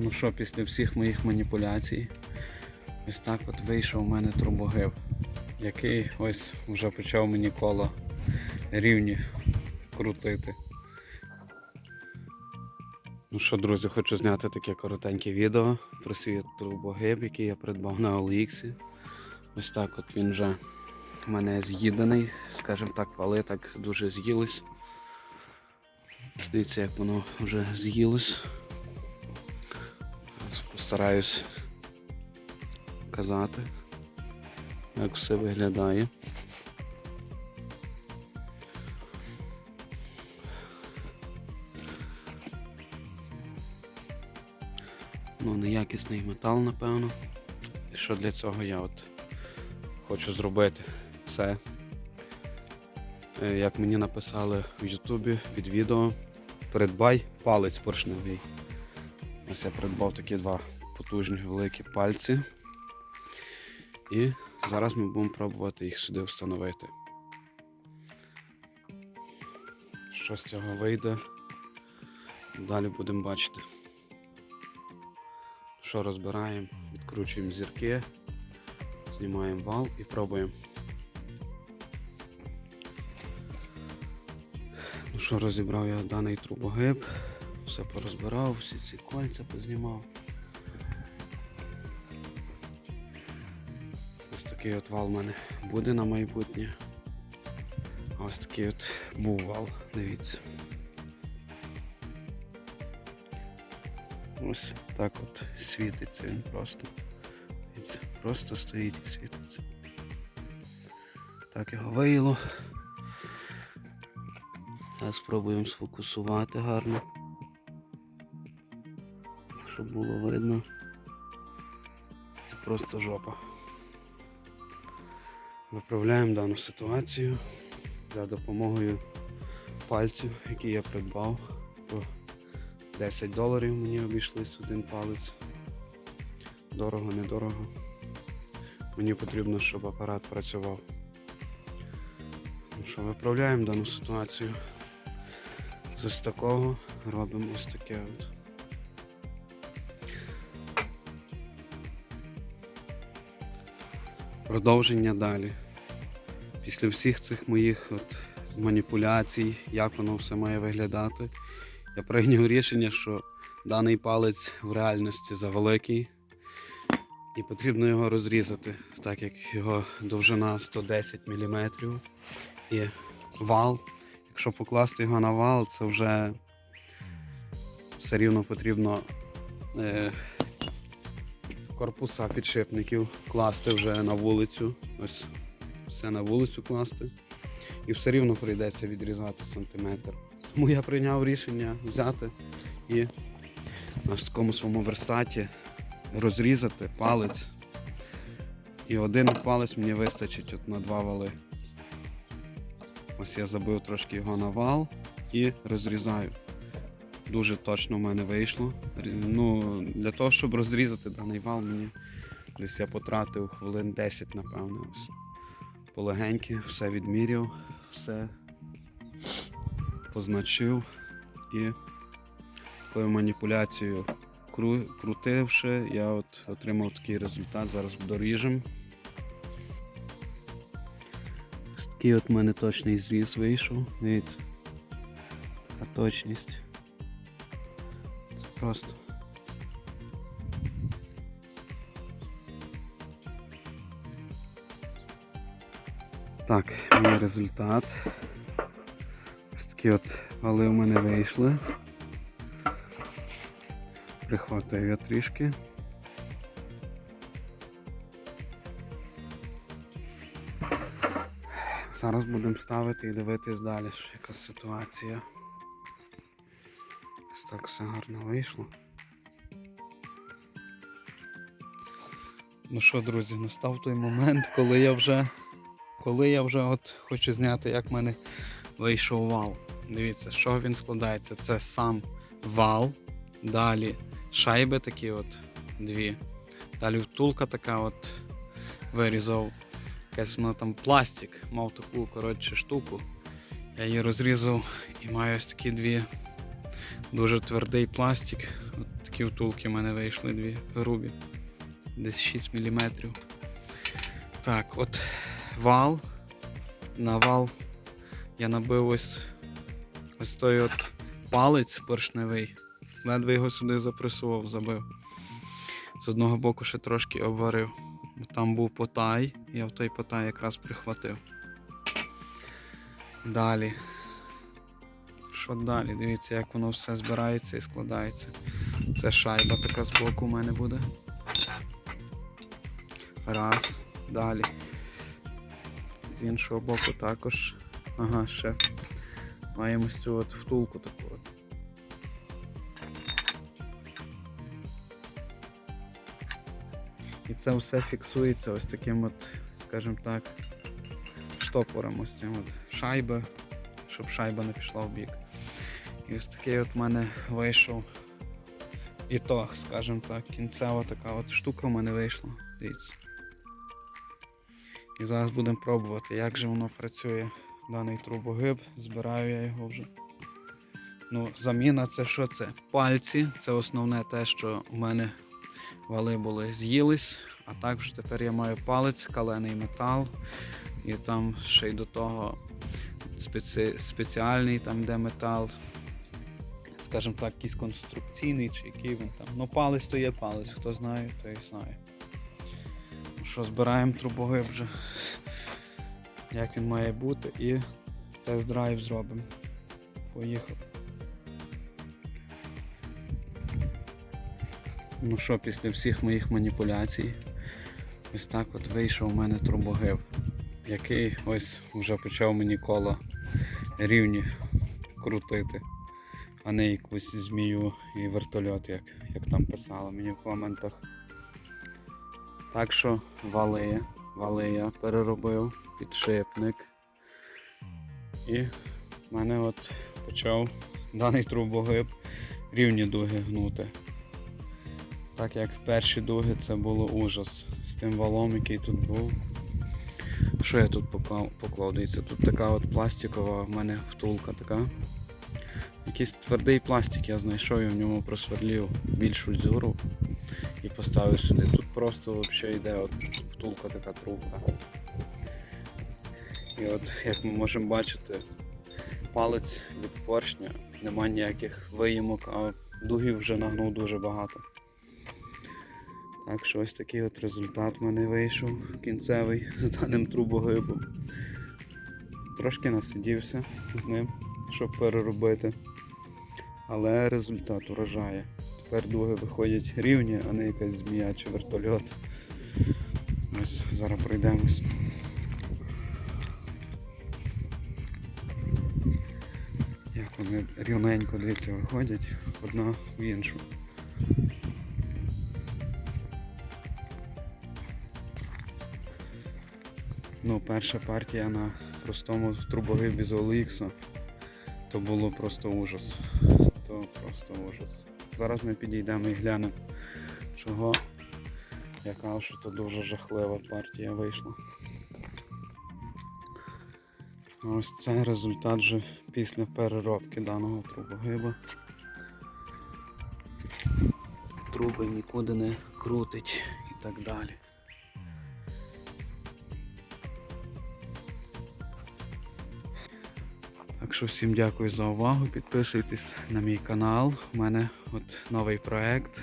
Ну що, після всіх моїх маніпуляцій, ось так от вийшов у мене трубогиб, який ось вже почав мені коло рівні крутити. Ну що, друзі, хочу зняти таке коротеньке відео про свій трубогиб, який я придбав на OLX. Ось так от він вже в мене з'їдений, скажімо так, вали так дуже з'їлись. Дивіться, як воно вже з'їлось. Зараз Постараюсь казати, як все виглядає. Ну, неякісний метал, напевно. Що для цього я от хочу зробити? Це, е, як мені написали в Ютубі під відео, придбай палець поршневий. Ось я придбав такі два потужні великі пальці. І зараз ми будемо пробувати їх сюди встановити. Що з цього вийде, далі будемо бачити. Що розбираємо, відкручуємо зірки, знімаємо вал і пробуємо. Ну що, розібрав я даний трубогиб, все порозбирав, всі ці кольця познімав. Такий от вал у мене буде на майбутнє. Ось такий от був вал, дивіться. Ось так от світиться він просто. Дивіться, Просто стоїть і світиться. Так його виїло. Зараз спробуємо сфокусувати гарно. Щоб було видно. Це просто жопа. Виправляємо дану ситуацію за допомогою пальців, які я придбав. По 10 доларів мені обійшлись один палець. Дорого, недорого. Мені потрібно, щоб апарат працював. Що, виправляємо дану ситуацію. З ось такого робимо ось таке от. Продовження далі. Після всіх цих моїх от маніпуляцій, як воно все має виглядати, я прийняв рішення, що даний палець в реальності завеликий і потрібно його розрізати, так як його довжина 110 мм і вал. Якщо покласти його на вал, це вже все рівно потрібно е, корпуса підшипників класти вже на вулицю. Ось все на вулицю класти. І все рівно прийдеться відрізати сантиметр. Тому я прийняв рішення взяти і на такому своєму верстаті розрізати палець. І один палець мені вистачить от на два вали. Ось я забив трошки його на вал і розрізаю. Дуже точно в мене вийшло. Ну, для того, щоб розрізати даний вал, мені десь я потратив хвилин 10, напевно. Ось. Полегеньки, все відміряв, все позначив і такою маніпуляцією кру- крутивши, я от отримав такий результат. Зараз доріжемо. Ось Такий от в мене точний зріз вийшов. Дивіться. Така точність. Просто. Так, мій результат. Такі от вали у мене вийшли. Прихватую я трішки. Зараз будемо ставити і дивитись далі, яка ситуація. Так все гарно вийшло. Ну що, друзі, настав той момент, коли я вже коли я вже от хочу зняти, як в мене вийшов вал. Дивіться, чого він складається. Це сам вал, далі шайби такі от дві. Далі втулка така от вирізав. Якась воно там пластик, мав таку коротше штуку. Я її розрізав і маю ось такі дві дуже твердий пластик. От такі втулки в мене вийшли дві грубі. Десь 6 мм. Так, от вал. На вал я набив ось ось той от палець поршневий. Ледве його сюди запресував, забив. З одного боку ще трошки обварив. Там був потай, я в той потай якраз прихватив. Далі. Що далі? Дивіться, як воно все збирається і складається. Це шайба така з боку у мене буде. Раз. Далі. З іншого боку також. Ага, ще. Маємо цю от втулку таку от. І це все фіксується ось таким от, скажімо так, штопором ось цим от шайби, щоб шайба не пішла в бік. І ось такий от в мене вийшов ітог, скажімо так, кінцева така от штука в мене вийшла. Дивіться. І зараз будемо пробувати, як же воно працює, даний трубогиб. Збираю я його вже. Ну, заміна це що це? Пальці. Це основне те, що в мене вали були з'їлись, а так вже тепер я маю палець, калений метал, і там ще й до того спеці... спеціальний там де метал, скажімо так, якийсь конструкційний чи який він там. Ну палець то є палець, хто знає, той і знає. Що, збираємо трубогиб вже, як він має бути, і тест-драйв зробимо. Поїхав. Ну що, після всіх моїх маніпуляцій, ось так от вийшов у мене трубогиб, який ось вже почав мені коло рівні крутити, а не якусь змію і вертольот, як, як там писали мені в коментах. Так що вали, вали я переробив, підшипник. І в мене от почав даний трубогиб рівні дуги гнути. Так як перші дуги це було ужас з тим валом, який тут був. Що я тут поклав? поклав? Дивіться, тут така от пластикова в мене втулка така. Якийсь твердий пластик я знайшов і в ньому просверлів більшу дзюру і поставив сюди. Тут просто взагалі йде от втулка така трубка. І от як ми можемо бачити, палець від поршня, нема ніяких виїмок, а дугів вже нагнув дуже багато. Так що ось такий от результат в мене вийшов кінцевий з даним трубогибом. Трошки насидівся з ним, щоб переробити. Але результат урожає. Тепер дуги виходять рівні, а не якась змія чи вертольот. Ось зараз пройдемось. Як вони рівненько дивіться виходять одна в іншу. Ну, перша партія на простому трубогибі з OLX, то було просто ужас. То просто ужас. Зараз ми підійдемо і глянемо, чого я кажу, що то дуже жахлива партія вийшла. Ось це результат вже після переробки даного трубогиба. Труби нікуди не крутить і так далі. Так що всім дякую за увагу. Підписуйтесь на мій канал. У мене от новий проект.